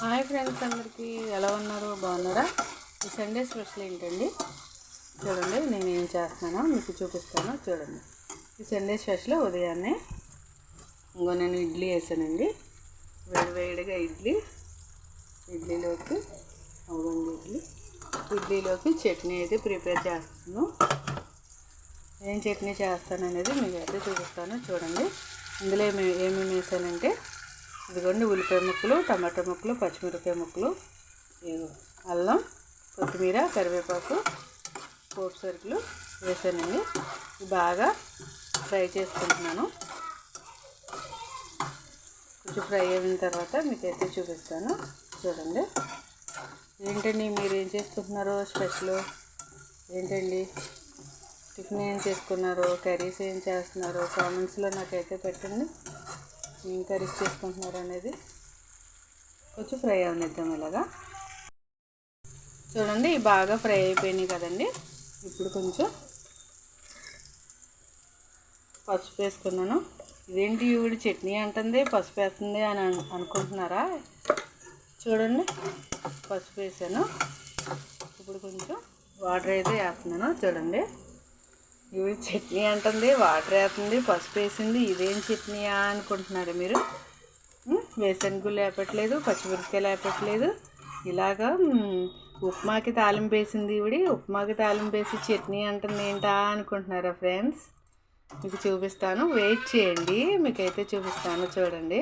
Hi friends అందరికీ ఎలా ఉన్నారు? బాగున్నారా? ఈ సండే స్పెషల్ ఏంటండి? చూడండి నేను ఏం చేస్తున్నానో మీకు చూపిస్తాను చూడండి. ఈ సండే స్పెషల్ ఉదయాన్నే ఇంకో నేను ఇడ్లీ వేసానండి. వేడి వేడిగా ఇడ్లీ ఇడ్లీలోకి అవ్వండి ఇడ్లీ. ఇడ్లీలోకి చట్నీ అయితే ప్రిపేర్ చేస్తాను ఏం చట్నీ చేస్తాను అనేది మీకు అయితే చూపిస్తాను చూడండి. ఇందులో ఏమి ఏమేమి వేసానంటే ఇదిగోండి ఉల్లిపాయ ముక్కలు టమాటా ముక్కలు పచ్చిమిరపకాయ ముక్కలు అల్లం కొత్తిమీర కరివేపాకు పోపు సరుకులు వేసానండి. బాగా ఫ్రై చేసుకుంటున్నాను. కొంచెం ఫ్రై అయిన తర్వాత మీకైతే చూపిస్తాను. చూడండి. ఏంటండి మీరు ఏం చేసుకుంటున్నారో స్పెషల్? ఏంటండి? టిఫిన్ ఏం చేసుకున్నారు? కర్రీస్ ఏం చేస్తున్నారు? కామెంట్స్లో నాకైతే పెట్టండి. ఏం కర్రీస్ చేసుకుంటున్నారు అనేది. కొంచెం ఫ్రై అవనిద్దాం ఇలాగా. చూడండి ఇవి బాగా ఫ్రై అయిపోయినాయి కదండి. ఇప్పుడు కొంచెం పసుపు వేసుకున్నాను. ఇదేంటి ఈవిడ చట్నీ అంటుంది పసుపు వేస్తుంది అని అనుకుంటున్నారా? చూడండి పసుపు వేసాను. ఇప్పుడు కొంచెం వాటర్ అయితే వేస్తున్నాను చూడండి. ఇవి చట్నీ అంటుంది వాటర్ వేస్తుంది పసుపు వేసింది ఇదేం చట్నీయా అనుకుంటున్నారు మీరు? ఉమ్, వేసనగు లేపట్లేదు పచ్చిమిరపకాయ లేపట్లేదు. ఇలాగా ఉప్మాకి తాలింపు వేసింది ఇవిడి ఉప్మాకి తాలింపు వేసి చట్నీ అంటుంది ఏంటా అనుకుంటున్నారా ఫ్రెండ్స్? మీకు చూపిస్తాను వెయిట్ చేయండి మీకైతే చూపిస్తాను చూడండి.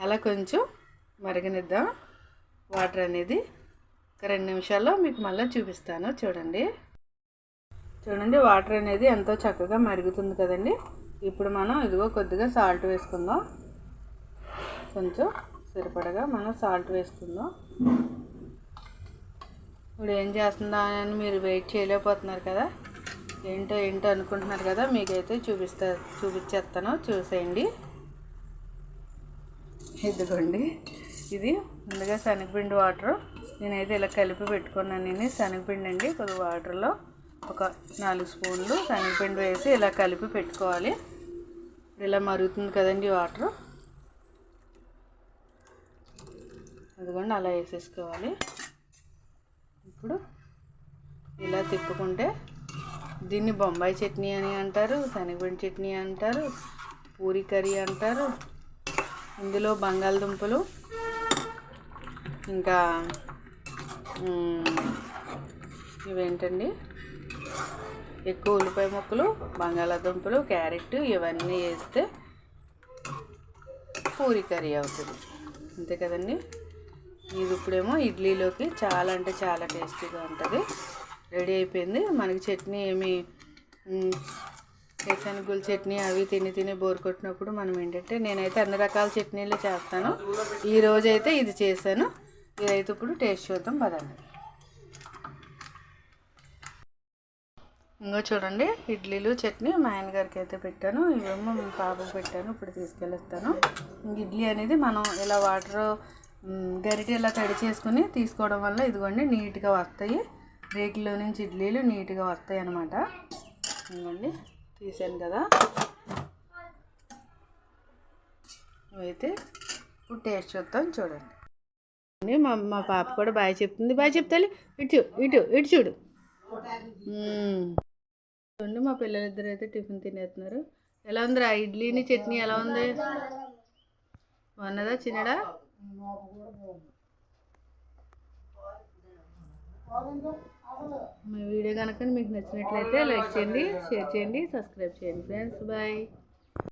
అలా కొంచెం మరగనిద్దాం వాటర్ అనేది ఒక రెండు నిమిషాల్లో మీకు మళ్ళీ చూపిస్తాను చూడండి. చూడండి వాటర్ అనేది ఎంతో చక్కగా మరుగుతుంది కదండి. ఇప్పుడు మనం ఇదిగో కొద్దిగా సాల్ట్ వేసుకుందాం. కొంచెం సరిపడగా మనం సాల్ట్ వేసుకుందాం. ఇప్పుడు ఏం చేస్తుందా అని మీరు వెయిట్ చేయలేకపోతున్నారు కదా? ఏంటో ఏంటో అనుకుంటున్నారు కదా? మీకైతే చూపిస్తా చూపించేస్తాను. చూసేయండి. ఇదిగోండి. ఇది ముందుగా శనగపిండి వాటర్ నేనైతే ఇలా కలిపి పెట్టుకున్నాను. నేను శనగపిండి అండి కొద్ది వాటర్లో ఒక నాలుగు స్పూన్లు శనగపిండి వేసి ఇలా కలిపి పెట్టుకోవాలి. ఇలా మరుగుతుంది కదండి వాటర్. అదిగోండి అలా వేసేసుకోవాలి. ఇప్పుడు ఇలా తిప్పుకుంటే దీన్ని బొంబాయి చట్నీ అని అంటారు శనగపిండి చట్నీ అంటారు పూరి కర్రీ అంటారు. ఇందులో బంగాళదుంపలు ఇంకా ఇవేంటండి? ఎక్కువ ఉల్లిపాయ ముక్కలు బంగాళాదుంపలు క్యారెట్ ఇవన్నీ వేస్తే పూరి కర్రీ అవుతుంది. అంతే కదండి? ఇది ఇప్పుడేమో ఇడ్లీలోకి చాలా అంటే చాలా టేస్టీగా ఉంటుంది. రెడీ అయిపోయింది. మనకి చట్నీ ఏమి శనగుల చట్నీ అవి తిని తిని బోర్ కొట్టినప్పుడు మనం ఏంటంటే నేనైతే అన్ని రకాల చట్నీలు చేస్తాను. ఈ అయితే ఇది చేశాను. ఇదైతే ఇప్పుడు టేస్ట్ చూద్దాం పదండి. ఇంకో చూడండి ఇడ్లీలు చట్నీ మా ఆయన గారికి అయితే పెట్టాను. ఇవేమో మా పాపకు పెట్టాను ఇప్పుడు తీసుకెళ్ళిస్తాను. ఇడ్లీ అనేది మనం ఇలా వాటర్ గరిటె ఇలా తడి చేసుకుని తీసుకోవడం వల్ల ఇదిగోండి నీట్గా వస్తాయి. రేకుల్లో నుంచి ఇడ్లీలు నీట్గా వస్తాయి అన్నమాట. ఇదిగోండి తీసాను కదా. అయితే ఇప్పుడు టేస్ట్ చూద్దాం చూడండి. మా మా పాప కూడా బాగా చెప్తుంది. బాగా చెప్తాలి. ఇటు ఇటు ఇటు చూడు. చూడండి మా పిల్లలిద్దరు అయితే టిఫిన్ తినేస్తున్నారు. ఎలా ఉందిరా? ఇడ్లీని చట్నీ ఎలా ఉంది? బాగున్నదా? చిన్నడా మీ వీడియో కనుక మీకు నచ్చినట్లయితే లైక్ చేయండి షేర్ చేయండి సబ్స్క్రైబ్ చేయండి ఫ్రెండ్స్. బాయ్.